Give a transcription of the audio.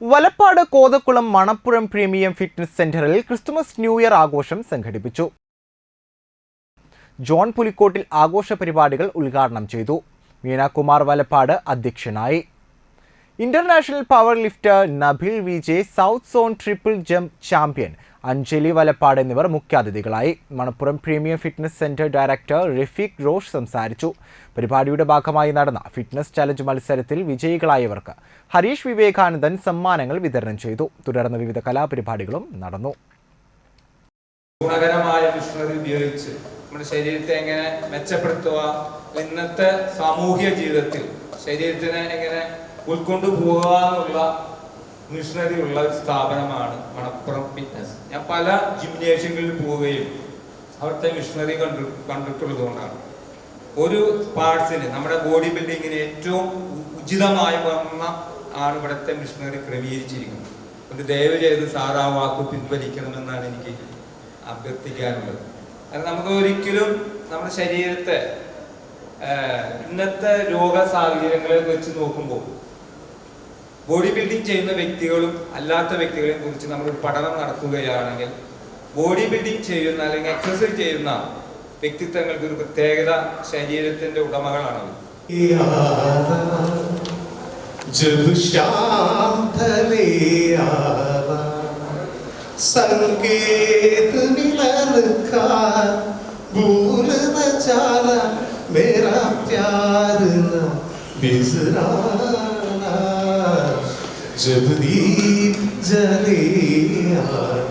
Valappad Kothakulam Manappuzham premium fitness സെന്ററിൽ Christmas new year ആഘോഷം സംഘടിപ്പിച്ചു. ജോൺ പുലിക്കോട്ടിൽ ആഘോഷ പരിപാടികൾ ഉദ്ഘാടനം ചെയ്തു. മീനാകുമാർ വലപ്പാട് അധ്യക്ഷനായി. International power lifter Nabil Vijay south zone triple jump champion Anjali Valappad എന്നിവർ മുഖ്യാതിഥികളായി. Manappuram premium fitness centre director Rafeeq Rosh സംസാരിച്ചു. പരിപാടിയുടെ ഭാഗമായി നടന്ന ഫിറ്റ്നസ് ചലഞ്ച് മത്സരത്തിൽ വിജയികളായവർക്ക് ഹരീഷ് വിവേകാനന്ദൻ സമ്മാനങ്ങൾ വിതരണം ചെയ്തു. തുടർന്ന് വിവിധ കലാപരിപാടികളും നടന്നു. ഗുണകരമായ മിഷണറി ഉപയോഗിച്ച് നമ്മുടെ ശരീരത്തെ എങ്ങനെ മെച്ചപ്പെടുത്തുക ഇന്നത്തെ സാമൂഹ്യ ജീവിതത്തിൽ ശരീരത്തിനെ എങ്ങനെ ഉൾക്കൊണ്ടു പോകുക എന്നുള്ള മിഷണറി ഉള്ള സ്ഥാപനമാണ് മണപ്പുറം ഫിറ്റ്നസ് ഞാൻ പല ജിംനേഷ്യങ്ങളിൽ പോവുകയും അവിടുത്തെ മിഷണറി കണ്ടു കണ്ടിട്ടുള്ളത് കൊണ്ടാണ് ഒരു പാർട്സിന് നമ്മുടെ ബോഡി ബിൽഡിങ്ങിന് ഏറ്റവും ഉചിതമായ വന്ന ആണ് ഇവിടുത്തെ മിഷണറി ക്രമീകരിച്ചിരിക്കുന്നത്. അത് ദയവ് ചെയ്ത് സാർ ആ വാക്ക് പിൻവലിക്കണമെന്നാണ് എനിക്ക് അഭ്യർത്ഥിക്കാനുള്ളത്. കാരണം നമുക്ക് ഒരിക്കലും നമ്മുടെ ശരീരത്തെ ഇന്നത്തെ രോഗ സാഹചര്യങ്ങളെ വെച്ച് നോക്കുമ്പോൾ ബോഡി ബിൽഡിംഗ് ചെയ്യുന്ന വ്യക്തികളും അല്ലാത്ത വ്യക്തികളെ കുറിച്ച് നമ്മൾ ഒരു പഠനം നടത്തുകയാണെങ്കിൽ ബോഡി ബിൽഡിംഗ് ചെയ്യുന്ന അല്ലെങ്കിൽ എക്സസൈസ് ചെയ്യുന്ന വ്യക്തിത്വങ്ങൾക്ക് ഒരു പ്രത്യേകത ശരീരത്തിന്റെ ഉടമകളാണ് അവർ. जब शाम ढले आवा संकेत मिलन का भूल न जाना मेरा प्यार न बिसराना जब दीप जले आवा